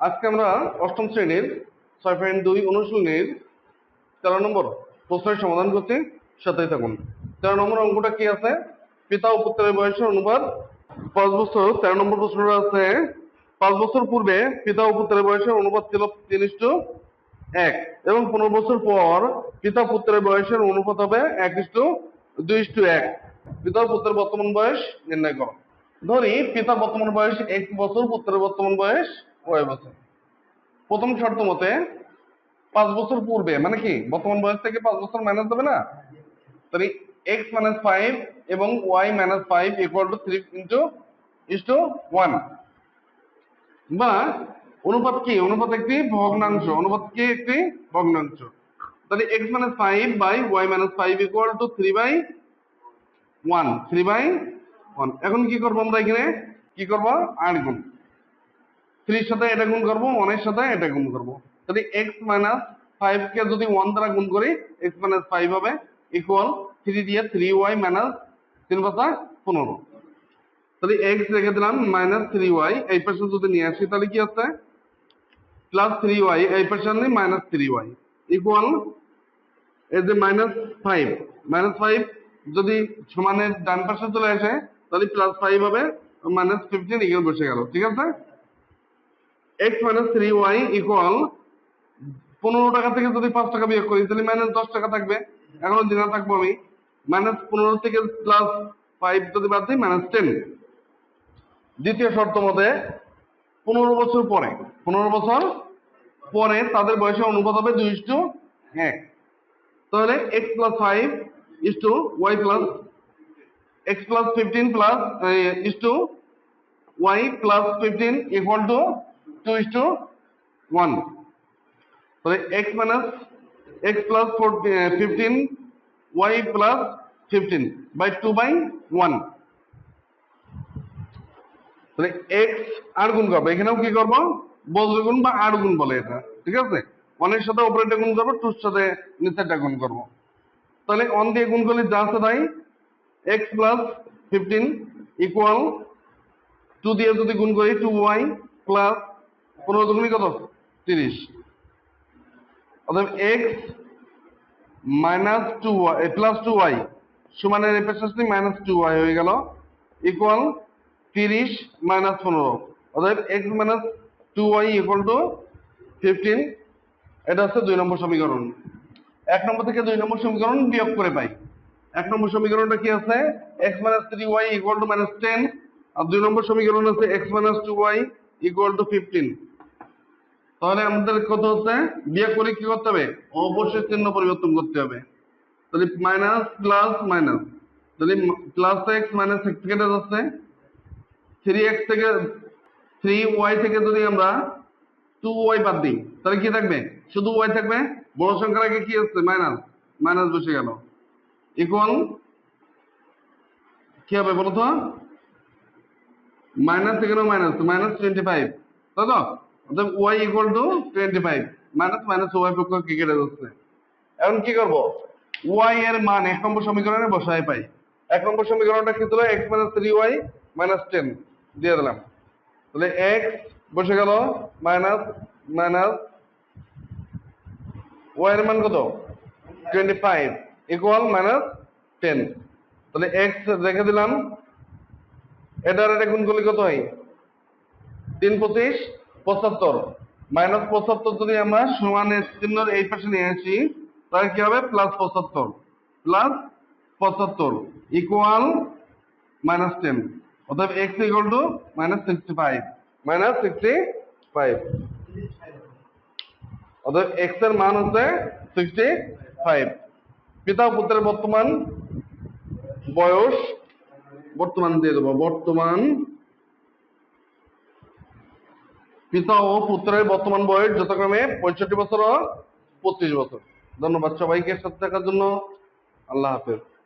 আজকে আমরা অষ্টম শ্রেণির ছয় পয়েন্ট দুই অনুশীলনীর তেরো নম্বর প্রশ্নের সমাধান করছি, সাথেই থাকুন। তেরো নম্বর অঙ্কটা কি আছে? পিতা ও পুত্রের বয়সের অনুপাত পাঁচ বছর। তেরো নম্বর প্রশ্নটা আছে, পাঁচ বছর পূর্বে পিতা ও পুত্রের বয়সের অনুপাত ছিল তিন এক এবং পনেরো বছর পর পিতা পুত্রের বয়সের অনুপাত হবে এক ইস্টু দুই ইস্টু এক। পিতা পুত্রের বর্তমান বয়স, নির্ণয় করো। ধরি, পিতা বর্তমান বয়স এক বছর পুত্রের বর্তমান বয়স কয় বছর? প্রথম শর্ত মতে পাঁচ বছর পূর্বে মানে কি? বর্তমান বয়স থেকে পাঁচ বছর মাইনাস দেবে না? তাহলে এক্স মাইনাস ফাইভ এবং Y minus five equal to three into is to one বা অনুপাত কি? অনুপাত একটি ভগ্নাংশ। অনুপাত কি একটি? ভগ্নাংশ। তাহলে X minus five by Y minus five equal to three by one three by one এখন কি করব আমরা এখানে? কি করব? আট গুণ। থ্রির সাথে এটা গুণ করব ওয়ানের সাথে এটা গুণ করব। তাহলে এক্স মাইনাস ফাইভ কে যদি ওয়ান দ্বারা গুণ করি এক্স মাইনাস ফাইভ হবে ইকুয়াল থ্রি দিয়ে থ্রি ওয়াই মাইনাস তিন পাঁচা পনেরো। তাহলে এক্স রেখে দিলাম মাইনাস থ্রি ওয়াই এই পাশে যদি নিয়ে আসি তাহলে কি আছে? প্লাস থ্রি ওয়াই এই পাশে নেই মাইনাস থ্রি ওয়াই ইকুয়াল এই যে মাইনাস ফাইভ মাইনাস ফাইভ যদি সমানের ডান পাশে চলে আসে, তাহলে প্লাস ফাইভ হবে মাইনাস ফিফটিন এখানে বসে গেল, ঠিক আছে? X minus three Y equal পনেরো টাকা থেকে যদি পাঁচ টাকা বিয়োগ করি, তাহলে মাইনাস দশ টাকা থাকবে। এখনও দিনা থাকব আমি মাইনাস পনেরো থেকে প্লাস ফাইভ যদি বাদ দিই মাইনাস টেন দ্বিতীয় শর্ত মতে, পনেরো বছর পরে, পনেরো বছর পরে তাদের বয়সের অনুপাত হবে দুই ইস টু এক। তাহলে X plus five is to Y plus X plus fifteen plus is to Y plus fifteen equal to two is to one তাহলে X minus X plus four fifteen Y plus fifteen by two by one তাহলে x আর গুণ করব। এখানেও কি করব? বজ্র গুণ বা আর গুণ বলে এটা। ঠিক আছে? ওয়ানের সাথে উপরেটা গুণ করব টুর সাথে নিচেরটা গুণ করব। তাহলে অন দিয়ে গুণ করলে যা আছে তাই X plus fifteen equal to দিয়ে যদি গুণ করি টু ওয়াই প্লাস পনেরো দুগুণি কত? তিরিশ। অর্থাৎ X minus two Y plus two Y সমানের এপেসাসটি মাইনাস টু ওয়াই হয়ে গেল ইকুয়াল তিরিশ মাইনাস পনেরো। অর্থাৎ X minus two Y equal to fifteen এটা হচ্ছে দুই নম্বর সমীকরণ। এক নম্বর থেকে দুই নম্বর সমীকরণ বিয়োগ করে পাই। এক নম্বর সমীকরণটা কি আছে? X minus three Y equal to minus ten আর দুই নম্বর সমীকরণ আছে X minus two Y equal to fifteen তাহলে আমাদের কত হচ্ছে? বিয়োগ করে কি করতে হবে? অবশ্যই চিহ্ন পরিবর্তন করতে হবে। তাহলে মাইনাস প্লাস মাইনাস তাহলে প্লাস এক্স মাইনাস এক্স কেটে যাচ্ছে। থ্রি এক্স থেকে থ্রি ওয়াই থেকে যদি আমরা টু ওয়াই বাদ দিই, তাহলে কি থাকবে? শুধু ওয়াই থাকবে। বড় সংখ্যার আগে কি আসছে? মাইনাস মাইনাস বসে গেল। ইকুয়াল কি হবে বলো তো মাইনাস এখানেও মাইনাস মাইনাস টোয়েন্টি ফাইভ তাই তো? Y equal to twenty five minus minus Y পক্ষ কি কেটে যাচ্ছে এখন কি করব? ওয়াই এর মান এক নম্বর সমীকরণে বসায় পাই। এক নম্বর সমীকরণটা কি ছিল X minus three Y minus ten দিয়ে দিলাম। তাহলে এক্স বসে গেল মাইনাস মাইনাস ওয়াই এর মান কত? Twenty five equal minus ten তাহলে এক্স রেখে দিলাম। এটার এটা গুণ করলে কত হয়? তিন পঁচিশ পঁচাত্তর। মাইনাস পঁচাত্তর যদি আমরা সমানের চিহ্নর এই পাশে নিয়ে আসি, তাহলে কি হবে? প্লাস পঁচাত্তর। প্লাস পঁচাত্তর ইকুয়াল মাইনাস টেন অর্থাৎ X equal to minus sixty five minus sixty five অর্থাৎ এক্সের মান হচ্ছে সিক্সটি ফাইভ পিতা পুত্রের বর্তমান বয়স, বর্তমান দিয়ে দেবো, বর্তমান পিতা ও পুত্রের বর্তমান বয়স যথাক্রমে পঁয়ষট্টি বছর ও পঁচিশ বছর। ধন্যবাদ সবাইকে সাথে থাকার জন্য। আল্লাহ হাফেজ।